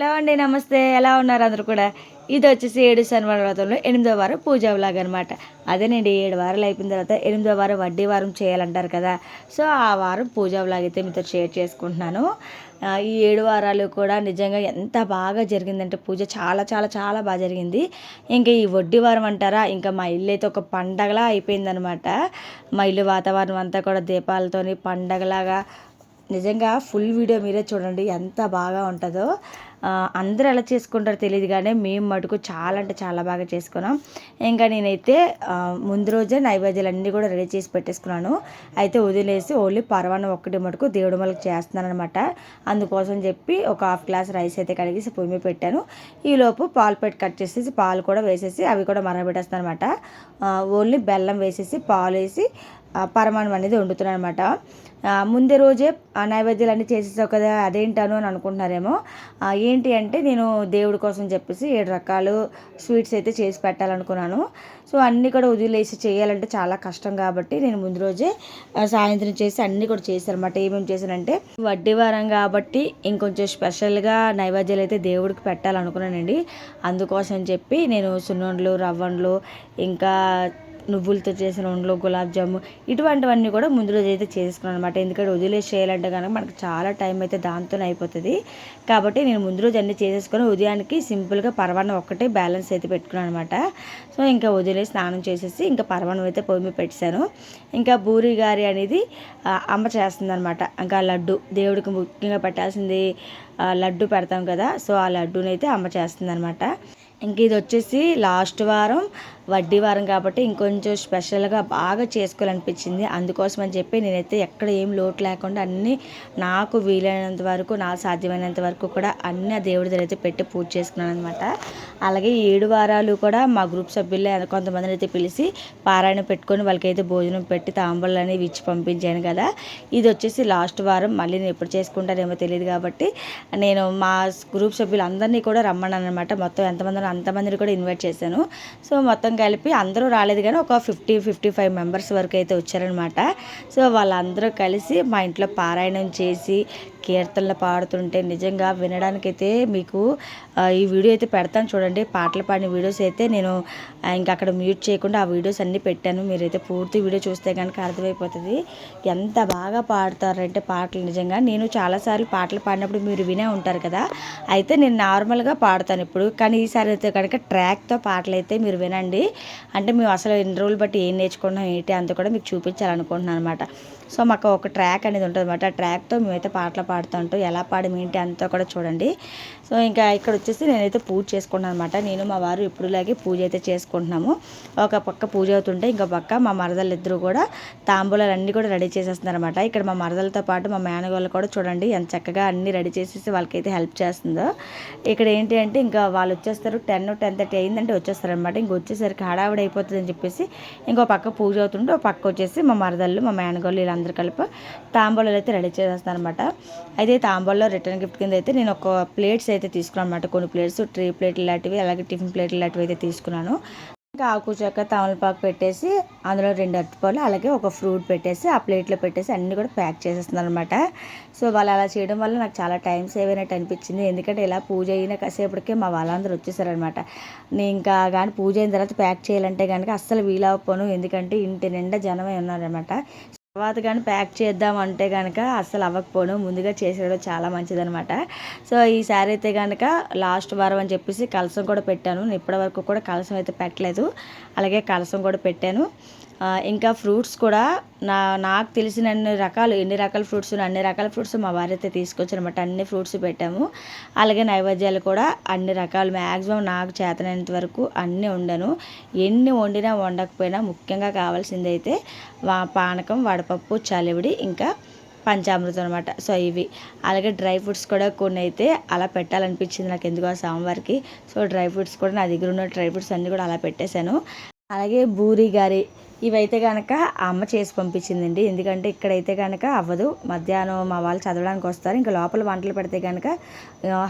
Hello అండి నమస్తే. ఎలా ఉన్నారు అందరూ కూడా? ఇది వచ్చేసి ఏడు శనివారం వ్రతంలో ఎనిమిదో వారం పూజా వ్లాగ్ అనమాట అదేనండి ఏడు వారాలు అయిపోయిన తర్వాత ఎనిమిదో వారం వడ్డీ వారం చేయాలంటారు కదా. సో ఆ వారం పూజా వ్లాగ్ అయితే మీతో షేర్ చేసుకుంటున్నాను. ఈ ఏడు వారాలు కూడా నిజంగా ఎంత బాగా జరిగిందంటే పూజ చాలా చాలా చాలా బాగా జరిగింది. ఇంకా ఈ వడ్డీ వారం అంటారా? ఇంకా మా ఇల్లు అయితే ఒక పండగలా అయిపోయిందనమాట మా ఇల్లు వాతావరణం అంతా కూడా దీపాలతోని పండగలాగా. నిజంగా ఫుల్ వీడియో మీరే చూడండి ఎంత బాగా ఉంటుందో. అందరూ ఎలా చేసుకుంటారో తెలియదు కానీ మేము మటుకు చాలా అంటే చాలా బాగా చేసుకున్నాం. ఇంకా నేనైతే ముందు రోజే నైవేద్యాలు అన్నీ కూడా రెడీ చేసి పెట్టేసుకున్నాను. అయితే వదిలేసి ఓన్లీ పరవాన్నం ఒక్కటి మటుకు దేవుడు మళ్ళకి చేస్తున్నాను అనమాట అందుకోసం చెప్పి ఒక హాఫ్ గ్లాస్ రైస్ అయితే కడిగేసి పొయ్యి మీద పెట్టాను. ఈలోపు పాలు పెట్టి కట్ చేసేసి పాలు కూడా వేసేసి అవి కూడా మరగబెట్టేస్తాను అనమాట ఓన్లీ బెల్లం వేసేసి పాలు వేసి పరమాణం అనేది వండుతున్నాను అనమాట ముందే రోజే నైవేద్యాలు అన్నీ చేసేసావు కదా అదేంటాను అని అనుకుంటున్నారేమో. ఏంటి అంటే నేను దేవుడి కోసం చెప్పేసి ఏడు రకాలు స్వీట్స్ అయితే చేసి పెట్టాలనుకున్నాను. సో అన్నీ కూడా వదిలేసి చేయాలంటే చాలా కష్టం కాబట్టి నేను ముందు రోజే సాయంత్రం చేసి అన్నీ కూడా చేశాను అనమాట ఏమేమి చేశానంటే వడ్డీ వారం కాబట్టి ఇంకొంచెం స్పెషల్గా నైవేద్యాలు అయితే దేవుడికి పెట్టాలనుకున్నానండి. అందుకోసం చెప్పి నేను సున్నుండ్లు రవ్వండ్లు ఇంకా నువ్వులతో చేసిన ఉండలు గులాబ్ జాము ఇటువంటివన్నీ కూడా ముందు రోజు అయితే చేసుకున్నాను అనమాట ఎందుకంటే వదిలేసి చేయాలంటే కనుక మనకు చాలా టైం అయితే దాంతోనే అయిపోతుంది. కాబట్టి నేను ముందు రోజు అన్నీ చేసేసుకొని ఉదయానికి సింపుల్గా పరవాన్నం ఒక్కటే బ్యాలెన్స్ అయితే పెట్టుకున్నాను అనమాట సో ఇంకా వదిలేసి స్నానం చేసేసి ఇంకా పర్వాణం అయితే పొయ్యి మీద పెట్టాను ఇంకా బూరి గారి అనేది అమ్మ చేస్తుంది అనమాట ఇంకా లడ్డు దేవుడికి ముఖ్యంగా పెట్టాల్సింది లడ్డు పెడతాం కదా సో ఆ లడ్డూనైతే అమ్మ చేస్తుంది అనమాట ఇంక ఇది వచ్చేసి లాస్ట్ వారం వడ్డీ వారం కాబట్టి ఇంకొంచెం స్పెషల్గా బాగా చేసుకోవాలనిపించింది. అందుకోసం అని చెప్పి నేనైతే ఎక్కడ ఏం లోటు లేకుండా అన్నీ నాకు వీలైనంత వరకు నాకు సాధ్యమైనంత వరకు కూడా అన్ని ఆ దేవుడి దగ్గర అయితే పెట్టి పూజ చేసుకున్నాను అనమాట అలాగే ఏడు వారాలు కూడా మా గ్రూప్ సభ్యులే కొంతమందిని అయితే పిలిచి పారాయణ పెట్టుకొని వాళ్ళకైతే భోజనం పెట్టి తాంబూలు అనేవి ఇచ్చి పంపించాను కదా. ఇది వచ్చేసి లాస్ట్ వారం. మళ్ళీ నేను ఎప్పుడు చేసుకుంటానేమో తెలియదు కాబట్టి నేను మా గ్రూప్ సభ్యులందరినీ కూడా రమ్మన్నాను అనమాట మొత్తం ఎంతమంది అంతమందిని కూడా ఇన్వైట్ చేశాను. సో మొత్తం కలిపి అందరూ రాలేదు కానీ ఒక ఫిఫ్టీ ఫిఫ్టీ ఫైవ్ మెంబర్స్ వరకు అయితే వచ్చారనమాట సో వాళ్ళందరూ కలిసి మా ఇంట్లో పారాయణం చేసి కీర్తనలు పాడుతుంటే నిజంగా వినడానికైతే మీకు ఈ వీడియో అయితే పెడతాను చూడండి. పాటలు పాడిన వీడియోస్ అయితే నేను ఇంకా అక్కడ మ్యూట్ చేయకుండా ఆ వీడియోస్ అన్నీ పెట్టాను. మీరైతే పూర్తి వీడియో చూస్తే కనుక అర్థమైపోతుంది. ఎంత బాగా పాడతారంటే పాటలు నిజంగా. నేను చాలాసార్లు పాటలు పాడినప్పుడు మీరు వినే ఉంటారు కదా అయితే నేను నార్మల్గా పాడతాను ఇప్పుడు. కానీ ఈసారి అయితే కనుక ట్రాక్తో పాటలు అయితే మీరు వినండి. అంటే మేము అసలు ఎన్ని రోజులు బట్టి ఏం నేర్చుకున్నాం ఏంటి అంత కూడా మీకు చూపించాలనుకుంటున్నాను అనమాట సో మాకు ఒక ట్రాక్ అనేది ఉంటుంది అనమాట ఆ ట్రాక్తో మేమైతే పాటలు పాడుతూ ఉంటాం ఎలా పాడము ఏంటి అంతా కూడా చూడండి. సో ఇంకా ఇక్కడ వచ్చేసి నేనైతే పూజ చేసుకున్నాను అనమాట నేను మా వారు ఇప్పుడులాగే పూజ అయితే చేసుకుంటున్నాము. ఒక పక్క పూజ అవుతుంటే ఇంకో పక్క మా మరదలు ఇద్దరు కూడా తాంబూలాలు అన్నీ కూడా రెడీ చేసేస్తున్నారు అనమాట ఇక్కడ మా మరదలతో పాటు మా మేనగోళ్ళు కూడా చూడండి ఎంత చక్కగా అన్నీ రెడీ చేసేసి వాళ్ళకైతే హెల్ప్ చేస్తుందో. ఇక్కడ ఏంటి అంటే ఇంకా వాళ్ళు వచ్చేస్తారు టెన్ టెన్ థర్టీ అయిందంటే వచ్చేస్తారు అనమాట ఇంక వచ్చేసరికి హడావిడి అయిపోతుంది అని చెప్పేసి ఇంకో పక్క పూజ అవుతుంటే ఒక పక్క వచ్చేసి మా మరదళ్ళు మా మేనగోళ్ళు వీళ్ళందరూ కలిపి తాంబూలాలు అయితే రెడీ చేసేస్తాను అనమాట అయితే తాంబూలలో రిటర్న్ గిఫ్ట్ కింద అయితే నేను ఒక ప్లేట్స్ అయితే తీసుకున్నాను అనమాట కొన్ని ప్లేట్స్ ట్రీ ప్లేట్లు లాంటివి అలాగే టిఫిన్ ప్లేట్లు లాంటివి అయితే తీసుకున్నాను. ఇంకా ఆకు చెక్క తమలపాకు పెట్టేసి అందులో రెండు అరటిపళ్ళు అలాగే ఒక ఫ్రూట్ పెట్టేసి ఆ ప్లేట్లో పెట్టేసి అన్నీ కూడా ప్యాక్ చేసేస్తున్నాను అనమాట సో వాళ్ళు అలా చేయడం వల్ల నాకు చాలా టైం సేవ్ అయినట్టు అనిపించింది. ఎందుకంటే ఇలా పూజ అయిన కాసేపటికే మా వాళ్ళందరూ వచ్చేసారనమాట నేను ఇంకా కానీ పూజ అయిన తర్వాత ప్యాక్ చేయాలంటే కనుక అస్సలు వీలవపోను ఎందుకంటే ఇంటి నిండా జనమే ఉన్నారనమాట తర్వాత కానీ ప్యాక్ చేద్దాం అంటే కనుక అస్సలు అవ్వకపోను. ముందుగా చేసేయడం చాలా మంచిదనమాట సో ఈసారి అయితే కనుక లాస్ట్ వారం అని చెప్పేసి కలసం కూడా పెట్టాను. నేను ఇప్పటివరకు కూడా కలసం అయితే పెట్టలేదు. అలాగే కలసం కూడా పెట్టాను. ఇంకా ఫ్రూట్స్ కూడా నా నాకు తెలిసిన అన్ని రకాలు ఎన్ని రకాల ఫ్రూట్స్ అన్ని రకాల ఫ్రూట్స్ మా వారి అయితే తీసుకొచ్చారనమాట అన్ని ఫ్రూట్స్ పెట్టాము. అలాగే నైవేద్యాలు కూడా అన్ని రకాలు మ్యాక్సిమం నాకు చేతనైనంత వరకు అన్నీ వండాను ఎన్ని వండినా వండకపోయినా ముఖ్యంగా కావాల్సింది అయితే వా పానకం వడపప్పు చలివిడి ఇంకా పంచామృతం అనమాట సో ఇవి. అలాగే డ్రై ఫ్రూట్స్ కూడా కొన్ని అయితే అలా పెట్టాలనిపించింది నాకు ఎందుకో సోమవారికి. సో డ్రై ఫ్రూట్స్ కూడా నా దగ్గర ఉన్న డ్రై ఫ్రూట్స్ అన్నీ కూడా అలా పెట్టేశాను. అలాగే బూరి గారి ఇవైతే కనుక అమ్మ చేసి పంపించిందండి. ఎందుకంటే ఇక్కడైతే కనుక అవ్వదు. మధ్యాహ్నం మా వాళ్ళు చదవడానికి వస్తారు. ఇంకా లోపల వంటలు పెడితే కనుక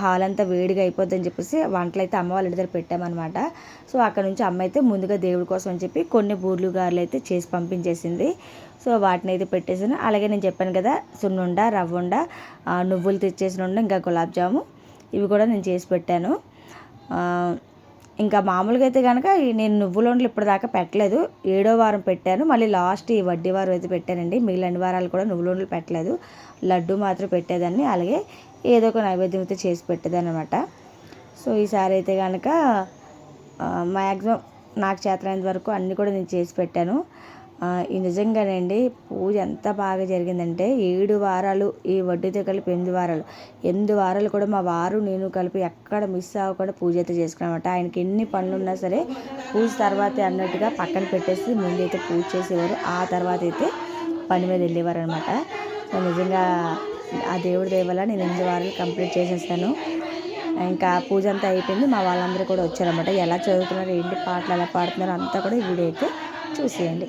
హాల్ అంతా వేడిగా అయిపోద్ది అని చెప్పేసి వంటలు అయితే అమ్మ వాళ్ళ ఇంటి దగ్గర పెట్టామన్నమాట. సో అక్కడ నుంచి అమ్మ అయితే ముందుగా దేవుడి కోసం అని చెప్పి కొన్ని బూర్లు గారెలు అయితే చేసి పంపించేసింది. సో వాటిని అయితే పెట్టేసాను అలాగే నేను చెప్పాను కదా సున్నుండ రవ్వుండ నువ్వులు తెచ్చేసిన ఉండ ఇంకా గులాబ్ జాము. ఇవి కూడా నేను చేసి పెట్టాను. ఇంకా మామూలుగా అయితే కనుక నేను నువ్వుల నువ్వులోండ్లు ఇప్పటిదాకా పెట్టలేదు. ఏడో వారం పెట్టాను. మళ్ళీ లాస్ట్ ఈ వడ్డీ వారం అయితే పెట్టానండి. మిగిలిన వారాలు కూడా నువ్వులోండ్లు పెట్టలేదు. లడ్డు మాత్రం పెట్టేదాన్ని. అలాగే ఏదో ఒక నైవేద్యం అయితే చేసి పెట్టేదాన్ని అనమాట సో ఈసారి అయితే కనుక మ్యాక్సిమం నాకు చేతనైనంత వరకు అన్నీ కూడా నేను చేసి పెట్టాను. నిజంగానండి పూజ ఎంత బాగా జరిగిందంటే ఏడు వారాలు ఈ వడ్డీతో కలిపి ఎనిమిది వారాలు. ఎనిమిది వారాలు కూడా మా వారు నేను కలిపి ఎక్కడ మిస్ అవ్వకుండా పూజ అయితే చేసుకున్నామట ఆయనకి ఎన్ని పనులు ఉన్నా సరే పూజ తర్వాత అన్నట్టుగా పక్కన పెట్టేసి ముందు అయితే పూజ చేసేవారు. ఆ తర్వాత అయితే పని మీద వెళ్ళేవారు అనమాట నిజంగా ఆ దేవుడి దేవల నేను ఎనిమిది వారాలు కంప్లీట్ చేసేసాను. ఇంకా పూజ అంతా అయిపోయింది. మా వాళ్ళందరూ కూడా వచ్చారనమాట ఎలా చదువుతున్నారు ఏంటి పాటలు ఎలా పాడుతున్నారు అంతా కూడా ఈ వీడియో అయితే చూసేయండి.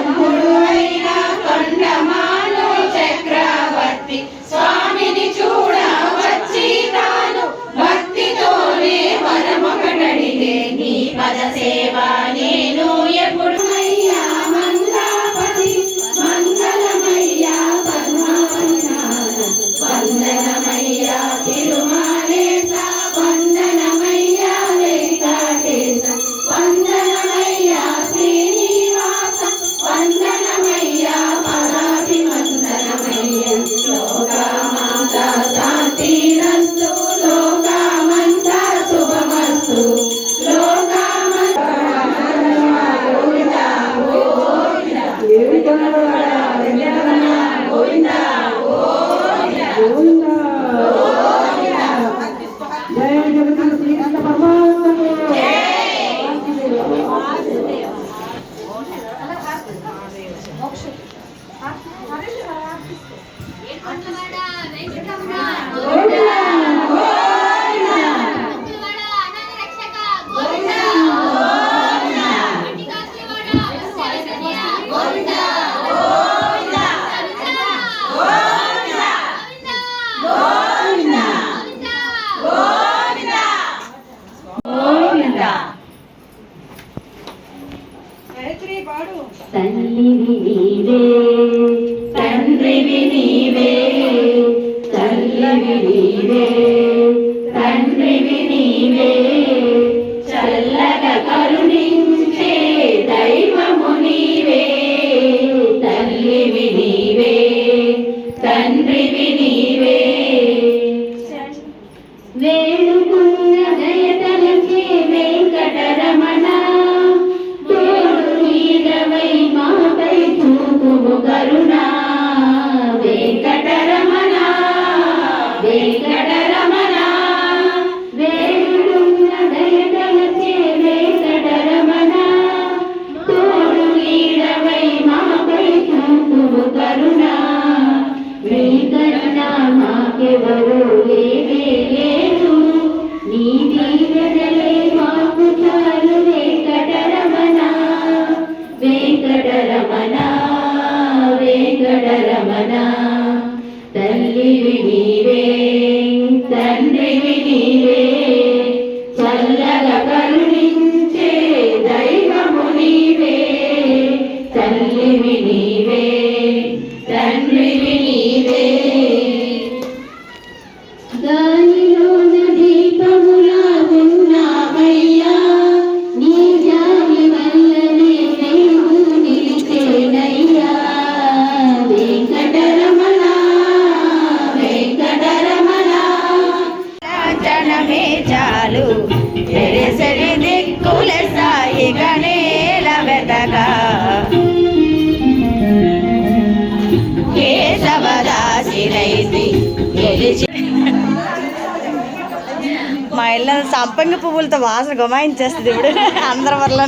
మా సంపంగి పువ్వులతో వాసన గుమాయించేస్తుంది ఇప్పుడు. అందరి వల్ల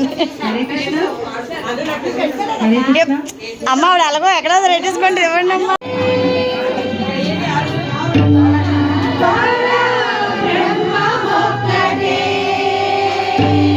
అమ్మ ఆవిడ ఎలాగో ఎక్కడో రెట్టేసుకోండి ఇవ్వండి అమ్మ. Yeah.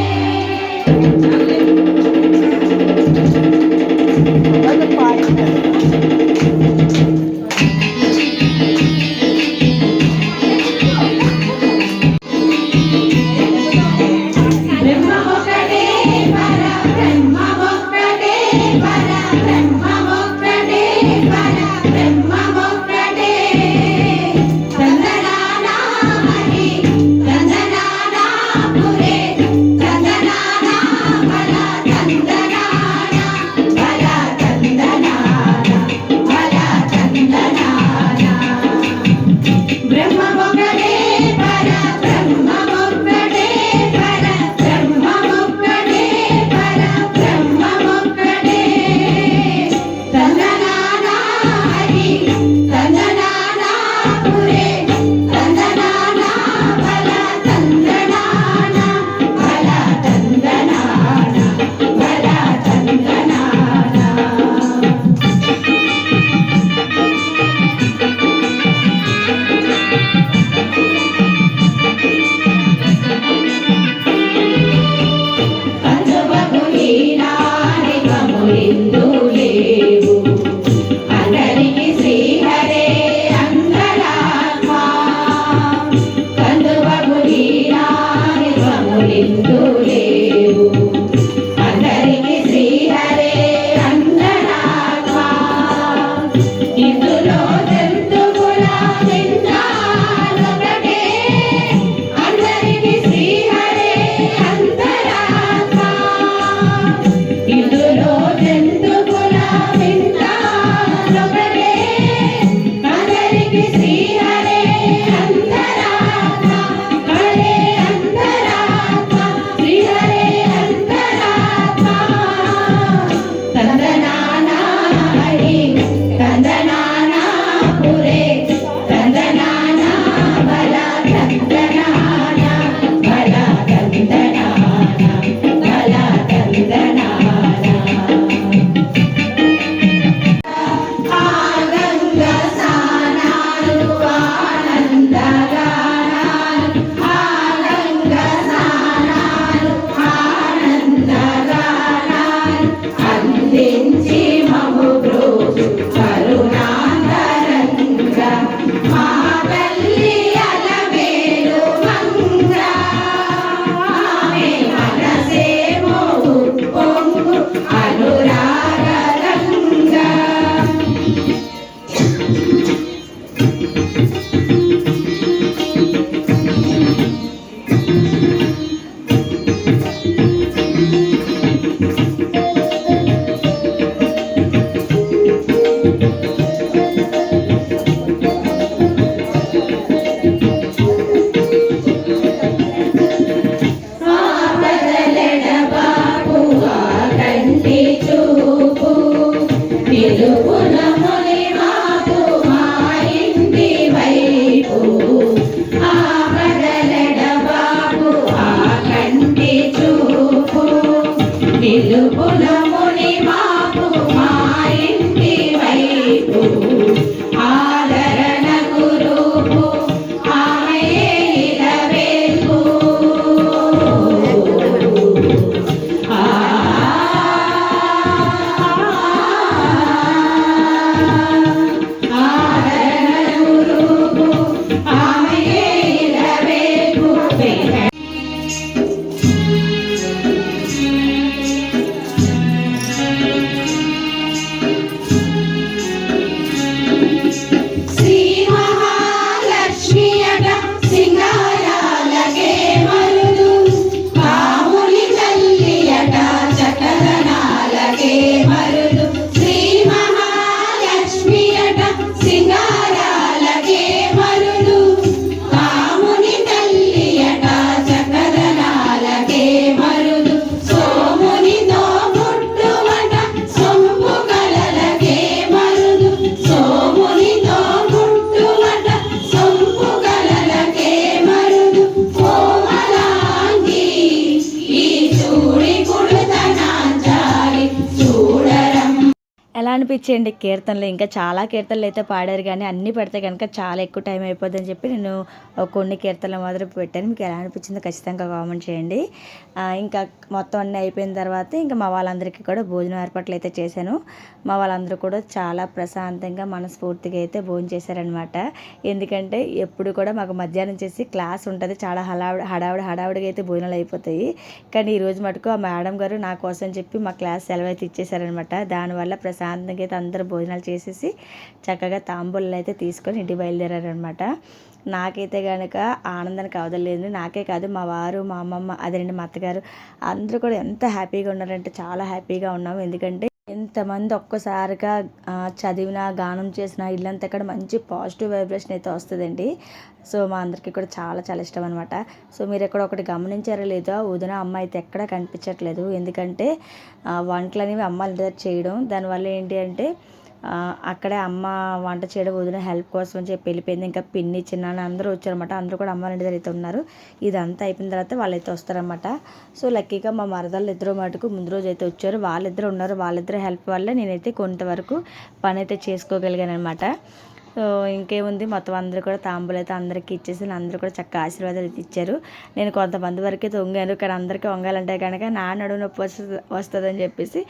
అనిపించేయండి. కీర్తనలు ఇంకా చాలా కీర్తనలు అయితే పాడారు కానీ అన్నీ పెడితే కనుక చాలా ఎక్కువ టైం అయిపోద్దని చెప్పి నేను కొన్ని కీర్తనలు మాత్రం పెట్టాను. మీకు ఎలా అనిపించిందో ఖచ్చితంగా కామెంట్ చేయండి. ఇంకా మొత్తం అన్నీ అయిపోయిన తర్వాత ఇంకా మా వాళ్ళందరికీ కూడా భోజనం ఏర్పాట్లు అయితే చేశాను. మా వాళ్ళందరూ కూడా చాలా ప్రశాంతంగా మనస్ఫూర్తిగా అయితే భోజనం చేశారనమాట ఎందుకంటే ఎప్పుడు కూడా మాకు మధ్యాహ్నం చేసి క్లాస్ ఉంటుంది. చాలా హడావిడి హడావిడి హడావిడిగా అయితే భోజనాలు అయిపోతాయి. కానీ ఈరోజు మటుకు ఆ మేడం గారు నా కోసం చెప్పి మా క్లాస్ సెలవు అయితే ఇచ్చేసారనమాట దానివల్ల ప్రశాంతంగా అయితే అందరూ భోజనాలు చేసేసి చక్కగా తాంబూలు అయితే తీసుకొని ఇంటికి బయలుదేరారనమాట నాకైతే కనుక ఆనందానికి అవదలేదు నాకే కాదు మా వారు మా అమ్మమ్మ అదేనండి మా అత్తగారు అందరూ కూడా ఎంత హ్యాపీగా ఉన్నారంటే చాలా హ్యాపీగా ఉన్నాము. ఎందుకంటే ఎంతమంది ఒక్కసారిగా చదివిన చదివినా గానం చేసిన ఇల్లంతా కూడా మంచి పాజిటివ్ వైబ్రేషన్ అయితే వస్తుందండి. సో మా అందరికీ కూడా చాలా చాలా ఇష్టం అనమాట సో మీరు ఎక్కడ ఒకటి గమనించారో లేదో వదిన అమ్మ అయితే ఎక్కడ కనిపించట్లేదు. ఎందుకంటే వంటలు అనేవి అమ్మ చేయడం. దానివల్ల ఏంటి అంటే అక్కడే అమ్మ వంట చేయడం వదిన హెల్ప్ కోసం అని చెప్పి వెళ్ళిపోయింది. ఇంకా పిన్ని చిన్న అందరూ వచ్చారన్నమాట. అందరూ కూడా అమ్మ ఇంటి దగ్గర అయితే ఉన్నారు. ఇదంతా అయిపోయిన తర్వాత వాళ్ళైతే వస్తారనమాట సో లక్కీగా మా మరదళ్ళు ఇద్దరు మటుకు ముందు రోజు అయితే వచ్చారు. వాళ్ళిద్దరు ఉన్నారు. వాళ్ళిద్దరు హెల్ప్ వల్ల నేనైతే కొంతవరకు పని అయితే చేసుకోగలిగాను అనమాట ఇంకేముంది? మొత్తం అందరూ కూడా తాంబూలు అయితే అందరికీ ఇచ్చేసి అందరూ కూడా చక్కగా ఆశీర్వాదాలు అయితే ఇచ్చారు. నేను కొంతమంది వరకే తొంగాను కానీ అందరికీ వంగాలంటే కనుక నా నడుము నొప్పి వస్తుంది వస్తుందని చెప్పేసి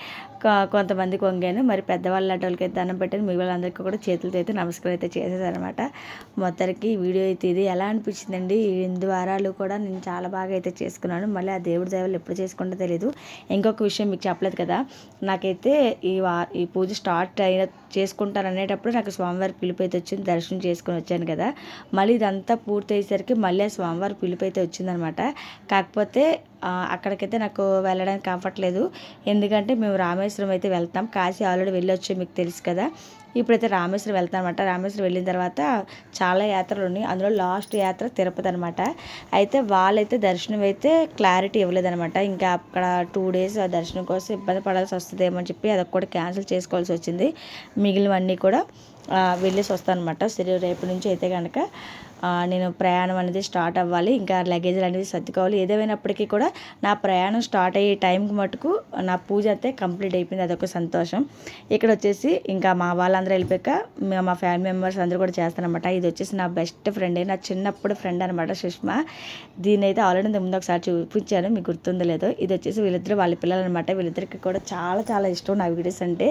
కొంతమందికి వంగాను. మరి పెద్దవాళ్ళ వాళ్ళకి అయితే దండం పెట్టాను. మీ వాళ్ళందరికీ కూడా చేతులతో అయితే నమస్కారం అయితే చేసేసారనమాట మొత్తానికి ఈ వీడియో అయితే ఇది. ఎలా అనిపించిందండి? ఈ ఎనిమిది వారాలు కూడా నేను చాలా బాగా అయితే చేసుకున్నాను. మళ్ళీ ఆ దేవుడి దేవాలు ఎప్పుడు చేసుకుంటో తెలియదు ఇంకొక విషయం మీకు చెప్పలేదు కదా. నాకైతే ఈ వా ఈ పూజ స్టార్ట్ అయిన చేసుకుంటాను అనేటప్పుడు నాకు స్వామివారి పిలుపు అయితే వచ్చింది దర్శనం చేసుకొని వచ్చాను కదా. మళ్ళీ ఇదంతా పూర్తి అయ్యేసరికి మళ్ళీ ఆ స్వామివారి పిలుపు అయితే వచ్చిందనమాట. కాకపోతే అక్కడికైతే నాకు వెళ్ళడానికి అవ్వట్లేదు ఎందుకంటే మేము రామేశ్వరం అయితే వెళ్తాం. కాశీ ఆల్రెడీ వెళ్ళొచ్చు మీకు తెలుసు కదా. ఇప్పుడైతే రామేశ్వరం వెళ్తాను అనమాట రామేశ్వరం వెళ్ళిన తర్వాత చాలా యాత్రలు ఉన్నాయి. అందులో లాస్ట్ యాత్ర తిరుపతి అనమాట. అయితే వాళ్ళైతే దర్శనం అయితే క్లారిటీ ఇవ్వలేదనమాట. ఇంకా అక్కడ టూ డేస్ ఆ దర్శనం కోసం ఇబ్బంది పడాల్సి వస్తుందేమో అని చెప్పి అది కూడా క్యాన్సిల్ చేసుకోవాల్సి వచ్చింది. మిగిలినవన్నీ కూడా వెళ్ళేసి వస్తాను అనమాట సరే రేపు నుంచి అయితే కనుక నేను ప్రయాణం అనేది స్టార్ట్ అవ్వాలి. ఇంకా లగేజ్లు అనేది సర్దుకోవాలి. ఏదేమైనప్పటికీ కూడా నా ప్రయాణం స్టార్ట్ అయ్యే టైంకి మటుకు నా పూజ అయితే కంప్లీట్ అయిపోయింది. అదొక సంతోషం. ఇక్కడ వచ్చేసి ఇంకా మా వాళ్ళందరూ వెళ్ళిపోయాక మా ఫ్యామిలీ మెంబర్స్ అందరూ కూడా చేస్తారనమాట ఇది వచ్చేసి నా బెస్ట్ ఫ్రెండ్. నా చిన్నప్పుడు ఫ్రెండ్ అనమాట సుష్మా. దీని అయితే ఆల్రెడీ ముందు ఒకసారి చూపించాను. మీకు గుర్తుందో లేదో. ఇది వచ్చేసి వీళ్ళిద్దరు వాళ్ళ పిల్లలు అనమాట వీళ్ళిద్దరికి కూడా చాలా చాలా ఇష్టం నా వీడియోస్ అంటే.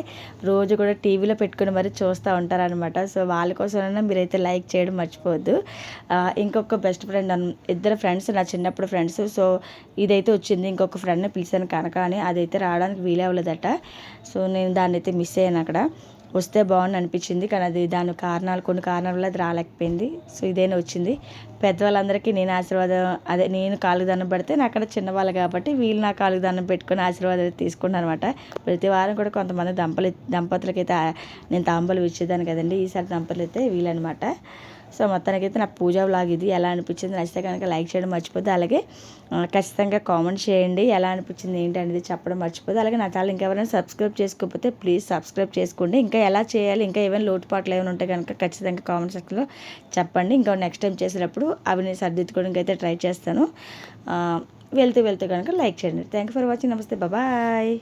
రోజు కూడా టీవీలో పెట్టుకుని మరి చూస్తూ ఉంటారనమాట సో వాళ్ళ కోసమైనా మీరైతే లైక్ చేయడం మర్చిపోవద్దు. ఇంకొక బెస్ట్ ఫ్రెండ్ అన్ ఇద్దరు ఫ్రెండ్స్ నా చిన్నప్పుడు ఫ్రెండ్స్ సో ఇదైతే వచ్చింది. ఇంకొక ఫ్రెండ్ని పిలిచాను కనుక అని. అదైతే రావడానికి వీలవ్వలేదట సో నేను దాన్ని అయితే మిస్ అయ్యాను అక్కడ. వస్తే బాగుంది అనిపించింది. కానీ అది దాని కారణాలు కొన్ని కారణాల వల్ల అది రాలేకపోయింది. సో ఇదేనా వచ్చింది. పెద్దవాళ్ళందరికీ నేను ఆశీర్వాదం అదే నేను కాలుకి దండం పెడితే నా అక్కడ చిన్నవాళ్ళు కాబట్టి వీళ్ళు నా కాలుకి దండం పెట్టుకుని ఆశీర్వాదం తీసుకున్నాను అనమాట ప్రతి వారం కూడా కొంతమంది దంపలు దంపతులకి అయితే నేను తాంబలు ఇచ్చేదాన్ని కదండి. ఈసారి దంపతులు అయితే వీళ్ళనమాట సో మొత్తానికైతే నా పూజ వ్లాగ్ ఇది. ఎలా అనిపించింది నచ్చితే కనుక లైక్ చేయడం మర్చిపోద్దు అలాగే ఖచ్చితంగా కామెంట్ చేయండి. ఎలా అనిపించింది ఏంటి అనేది చెప్పడం మర్చిపోద్దు అలాగే నా ఛానల్ ఇంకెవరైనా సబ్స్క్రైబ్ చేసుకోకపోతే ప్లీజ్ సబ్స్క్రైబ్ చేసుకోండి. ఇంకా ఎలా చేయాలి ఇంకా ఏమైనా లోటుపాట్లు ఏమైనా ఉంటే కనుక ఖచ్చితంగా కామెంట్ సెక్షన్లో చెప్పండి. ఇంకా నెక్స్ట్ టైం చేసేటప్పుడు అవి నేను సర్దిద్దుకోవడానికి అయితే ట్రై చేస్తాను. వెళ్తూ వెళ్తూ కనుక లైక్ చేయండి. థ్యాంక్ ఫర్ వాచింగ్ నమస్తే బాయ్